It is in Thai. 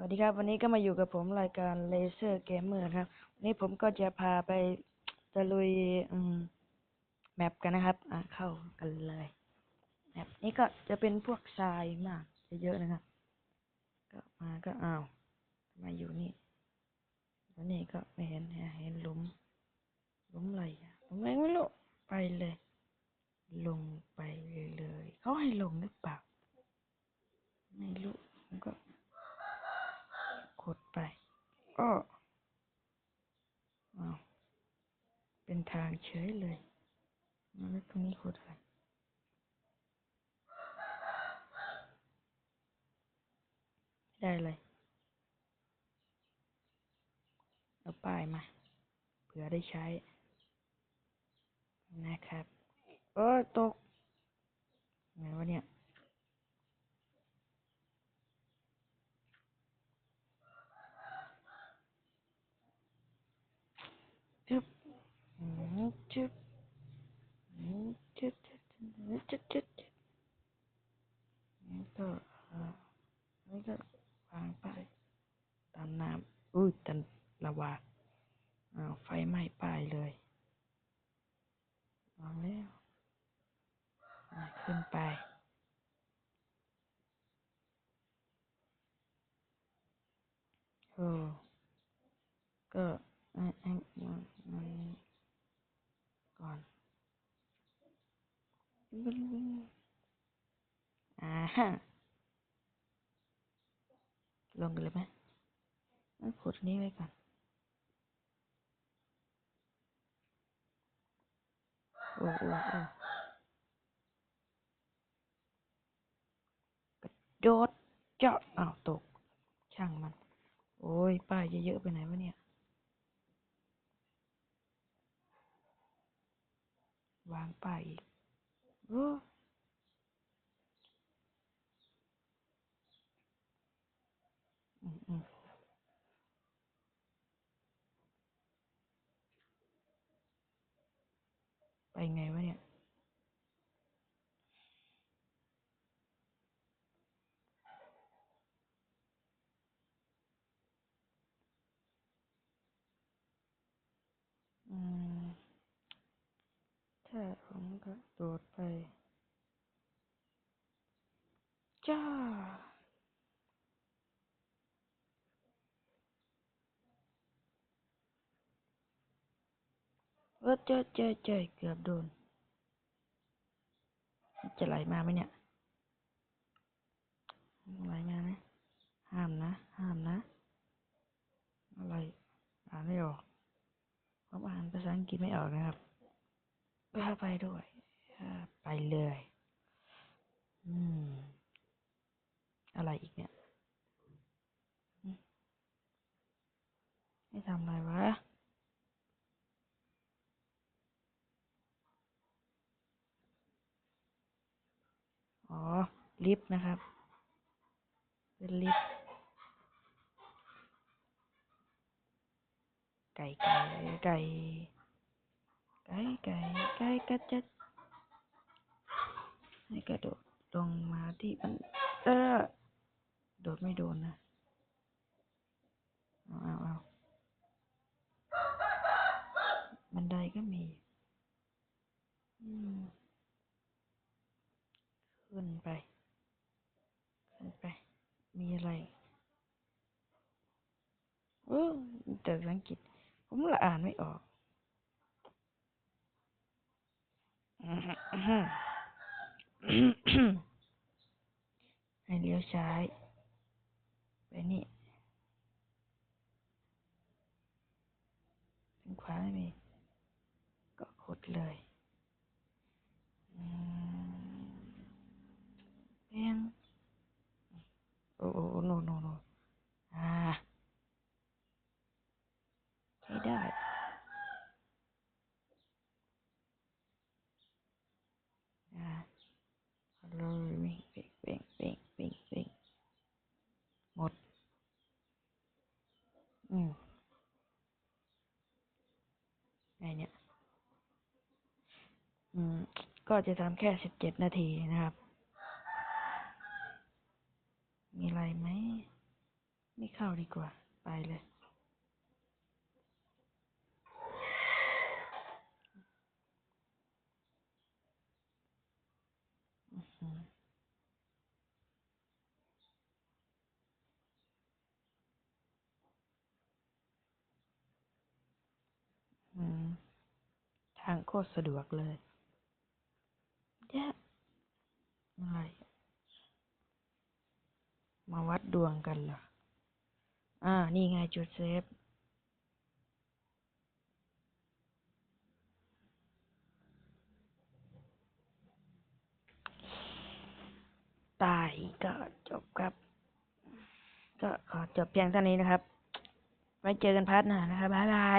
สวัสดีครับ วันนี้ก็มาอยู่กับผมรายการเลเซอร์เกมเมอร์ครับ วันนี้ผมก็จะพาไปตะลุยมแมปกันนะครับ อะเข้ากันเลยแมปนี้ก็จะเป็นพวกทรายมากเยอะๆนะครับ ก็มาก็อ้าวมาอยู่นี่แล้วนี่ก็ไม่เห็นเห็นหลุมหลุมอะไรอะหลุมอะไรไม่รู้ไปเลย ลงไปเลยๆเขาให้ลงหรือเปล่า ไม่รู้ผมก็ กดไปก็อ้าวเป็นทางเฉยเลยแล้วตรงนี้กดอะไรได้เลย เอาป้ายมา เผื่อได้ใช้ นะครับ เออตกไงวะเนี่ยจึ๊ บอืมจึ๊บอืมจึ๊บจึ๊บจึ๊บจึ๊บจึ๊บนี่ก็เอ่อนี่ก็วางป้ายตามน้ำอุ้ยตันละวาดอ้าวไฟไหม้ป้ายเลยวางแล้วอ่ะขึ้นไป โอ้ก็อ่ะ อ่าฮะลงกันเลยไหมงั้นกดนี้ไว้ก่อนโอ้โอ้โอ้กระโดดเจาะอ้าวตก ช่างมัน โอ้ยป้ายเยอะๆไปไหนวะเนี่ยวางป้ายอีกโอ้อืมอืม ไปไงวะเนี่ย อืม ถ้าผมก็โดดไป จ้า เอเจอเจอเจอเกือบโดน จะไหลมาไหมเนี่ยไหลมาไหมห้ามนะ ห้ามนะ อะไร อ่านไม่ออกผมอ่านภาษาอังกฤษไม่ออกนะครับเพื่อไปด้วย ไปเลย อืม อะไรอีกเนี่ยอืมให้ทำอะไรวะ อ๋อ ลิฟต์นะครับ เป็นลิฟต์ไก่ไก่ไก่ไก่ไก่ไก่กระจัดให้กระโดดลงมาที่มันเออโดดไม่โดนนะเอาเอาเอาบันไดก็มี อืม ขึ้นไป ขึ้นไป มี อะไรเออแต่ภาษาอังกฤษ ผมละอ่านไม่ออกให้เลี้ยวซ้ายไปนี่ทางขวาไม่มี ก็กดเลยอืมเพียงโอ้ โอ้โอ้โนโนโนอ่าใช้ได้อ่าเอาเลยวิ่งเป่งเป่งเป่งเป่งเป่งหมด อืมไงเนี่ย อืม ก็จะทำแค่สิบเจ็ดนาทีนะครับ มีอะไรไหม ไม่เข้าดีกว่า ไปเลยอือหืออืมทางโคตรสะดวกเลย แย่อะไร มาวัดดวงกันเหรออ่า นี่ไงจุดเซฟ ตายก็จบครับ ก็ขอจบเพียงเท่านี้นะครับ ไว้เจอกันพาร์ทหน้านะครับบ๊ายบาย